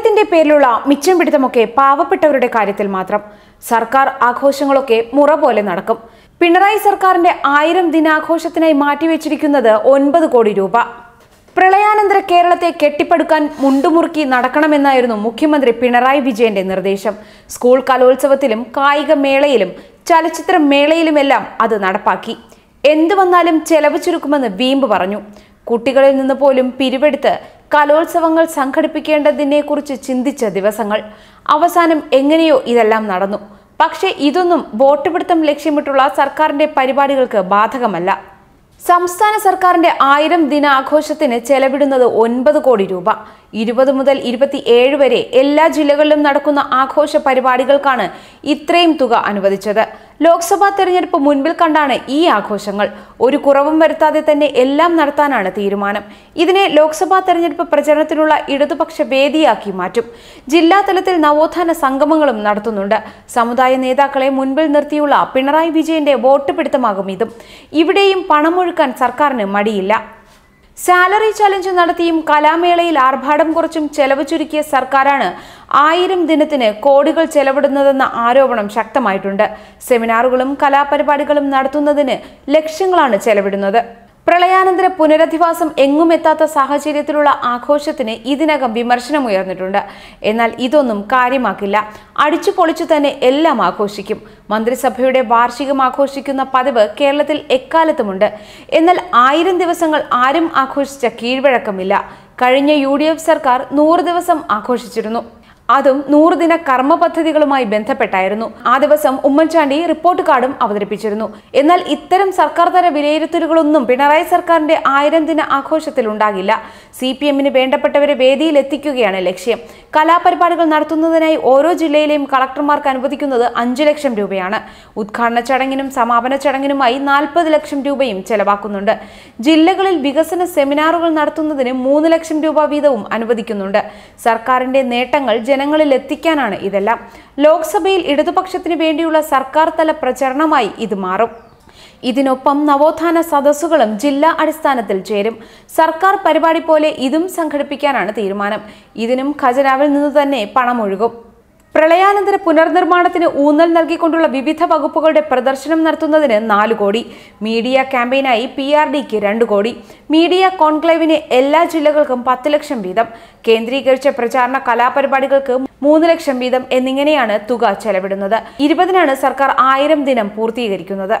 പ്രളയത്തിന്റെ പേരിലുള്ള മിച്ചം പിടുത്തമൊക്കെ പാവപ്പെട്ടവരുടെ കാര്യത്തിൽ മാത്രം. സർക്കാർ ആഘോഷങ്ങളൊക്കെ മുറ പോലെ നടക്കും. പിണറായി സർക്കാരിന്റെ ആയിരം ദിനാഘോഷത്തിനായി മാറ്റിവെച്ചിരിക്കുന്നത് ഒൻപത് കോടി രൂപ. പ്രളയാനന്തര കേരളത്തെ കെട്ടിപ്പടുക്കാൻ മുണ്ടുമുറുക്കി നടക്കണമെന്നായിരുന്നു മുഖ്യമന്ത്രി പിണറായി വിജയന്റെ നിർദ്ദേശം. സ്കൂൾ കലോത്സവത്തിലും കായിക മേളയിലും ചലച്ചിത്ര മേളയിലുമെല്ലാം അത് നടപ്പാക്കി. എന്തു വന്നാലും ചെലവ് ചുരുക്കുമെന്ന് വീമ്പ് പറഞ്ഞു. കുട്ടികളിൽ നിന്ന് പോലും പിരിവെടുത്ത് കലോത്സവങ്ങൾ സംഘടിപ്പിക്കേണ്ടതിനെക്കുറിച്ച് ചിന്തിച്ച ദിവസങ്ങൾ. അവസാനം എങ്ങനെയോ ഇതെല്ലാം നടന്നു. പക്ഷേ ഇതൊന്നും വോട്ട് പിടുത്തം ലക്ഷ്യമിട്ടുള്ള സർക്കാരിന്റെ പരിപാടികൾക്ക് ബാധകമല്ല. സംസ്ഥാന സർക്കാരിന്റെ ആയിരം ദിനാഘോഷത്തിന് ചെലവിടുന്നത് ഒൻപത് കോടി രൂപ. ഇരുപത് മുതൽ ഇരുപത്തിയേഴ് വരെ എല്ലാ ജില്ലകളിലും നടക്കുന്ന ആഘോഷ പരിപാടികൾക്കാണ് ഇത്രയും തുക അനുവദിച്ചത്. ലോക്സഭാ തെരഞ്ഞെടുപ്പ് മുൻപിൽ കണ്ടാണ് ഈ ആഘോഷങ്ങൾ. ഒരു കുറവും വരുത്താതെ തന്നെ എല്ലാം നടത്താനാണ് തീരുമാനം. ഇതിനെ ലോക്സഭാ തെരഞ്ഞെടുപ്പ് പ്രചരണത്തിനുള്ള ഇടതുപക്ഷ വേദിയാക്കി മാറ്റും. ജില്ലാ തലത്തിൽ നവോത്ഥാന സംഗമങ്ങളും നടത്തുന്നുണ്ട്. സമുദായ നേതാക്കളെ മുൻപിൽ നിർത്തിയുള്ള പിണറായി വിജയന്റെ വോട്ട് പിടുത്തമാകും ഇതും. ഇവിടെയും പണമൊഴുക്കാൻ സർക്കാരിന് മടിയില്ല. സാലറി ചലഞ്ച് നടത്തിയും കലാമേളയിൽ ആർഭാടം കുറച്ചും ചെലവ് ചുരുക്കിയ സർക്കാരാണ് ആയിരം ദിനത്തിന് കോടികൾ ചെലവിടുന്നതെന്ന ആരോപണം ശക്തമായിട്ടുണ്ട്. സെമിനാറുകളും കലാപരിപാടികളും നടത്തുന്നതിന് ലക്ഷങ്ങളാണ് ചെലവിടുന്നത്. പ്രളയാനന്തര പുനരധിവാസം എങ്ങും എത്താത്ത സാഹചര്യത്തിലുള്ള ആഘോഷത്തിന് ഇതിനകം വിമർശനമുയർന്നിട്ടുണ്ട് എന്നാൽ ഇതൊന്നും കാര്യമാക്കില്ല. അടിച്ചു പൊളിച്ചു തന്നെ എല്ലാം ആഘോഷിക്കും. മന്ത്രിസഭയുടെ വാർഷികം ആഘോഷിക്കുന്ന പതിവ് കേരളത്തിൽ എക്കാലത്തുമുണ്ട്. എന്നാൽ ആയിരം ദിവസങ്ങൾ ആരും ആഘോഷിച്ച കീഴ്വഴക്കമില്ല. കഴിഞ്ഞ യു സർക്കാർ നൂറ് ദിവസം ആഘോഷിച്ചിരുന്നു. അതും നൂറുദിന കർമ്മ പദ്ധതികളുമായി ബന്ധപ്പെട്ടായിരുന്നു. ആ ദിവസം ഉമ്മൻചാണ്ടി റിപ്പോർട്ട് കാർഡും അവതരിപ്പിച്ചിരുന്നു. എന്നാൽ ഇത്തരം സർക്കാർ തല വിലയിരുത്തലുകളൊന്നും പിണറായി സർക്കാരിന്റെ ആയിരം ദിന ആഘോഷത്തിൽ ഉണ്ടാകില്ല. സി പി എമ്മിന് വേണ്ടപ്പെട്ടവരെ വേദിയിൽ എത്തിക്കുകയാണ് ലക്ഷ്യം. കലാപരിപാടികൾ നടത്തുന്നതിനായി ഓരോ ജില്ലയിലെയും കളക്ടർമാർക്ക് അനുവദിക്കുന്നത് അഞ്ചു ലക്ഷം രൂപയാണ്. ഉദ്ഘാടന ചടങ്ങിനും സമാപന ചടങ്ങിനുമായി നാൽപ്പത് ലക്ഷം രൂപയും ചെലവാക്കുന്നുണ്ട്. ജില്ലകളിൽ വികസന സെമിനാറുകൾ നടത്തുന്നതിന് മൂന്ന് ലക്ഷം രൂപ വീതവും അനുവദിക്കുന്നുണ്ട്. സർക്കാരിന്റെ നേട്ടങ്ങൾ ജനങ്ങളിൽ എത്തിക്കാനാണ് ഇതെല്ലാം. ലോക്സഭയിൽ ഇടതുപക്ഷത്തിന് വേണ്ടിയുള്ള സർക്കാർ തല പ്രചരണമായി ഇത് മാറും. ഇതിനൊപ്പം നവോത്ഥാന സദസ്സുകളും ജില്ലാ അടിസ്ഥാനത്തിൽ ചേരും. സർക്കാർ പരിപാടി പോലെ ഇതും സംഘടിപ്പിക്കാനാണ് തീരുമാനം. ഇതിനും ഖജനാവിൽ നിന്ന് തന്നെ പണമൊഴുകും. പ്രളയാനന്തര പുനർനിർമ്മാണത്തിന് ഊന്നൽ നൽകിക്കൊണ്ടുള്ള വിവിധ വകുപ്പുകളുടെ പ്രദർശനം നടത്തുന്നതിന് നാല് കോടി. മീഡിയ ക്യാമ്പയിനായി പി ആർ ഡിക്ക് രണ്ട് കോടി. മീഡിയ കോൺക്ലേവിന് എല്ലാ ജില്ലകൾക്കും പത്ത് ലക്ഷം വീതം. കേന്ദ്രീകരിച്ച പ്രചാരണ കലാപരിപാടികൾക്ക് മൂന്ന് ലക്ഷം വീതം എന്നിങ്ങനെയാണ് തുക ചെലവിടുന്നത്. ഇരുപതിനാണ് സർക്കാർ ആയിരം ദിനം പൂർത്തീകരിക്കുന്നത്.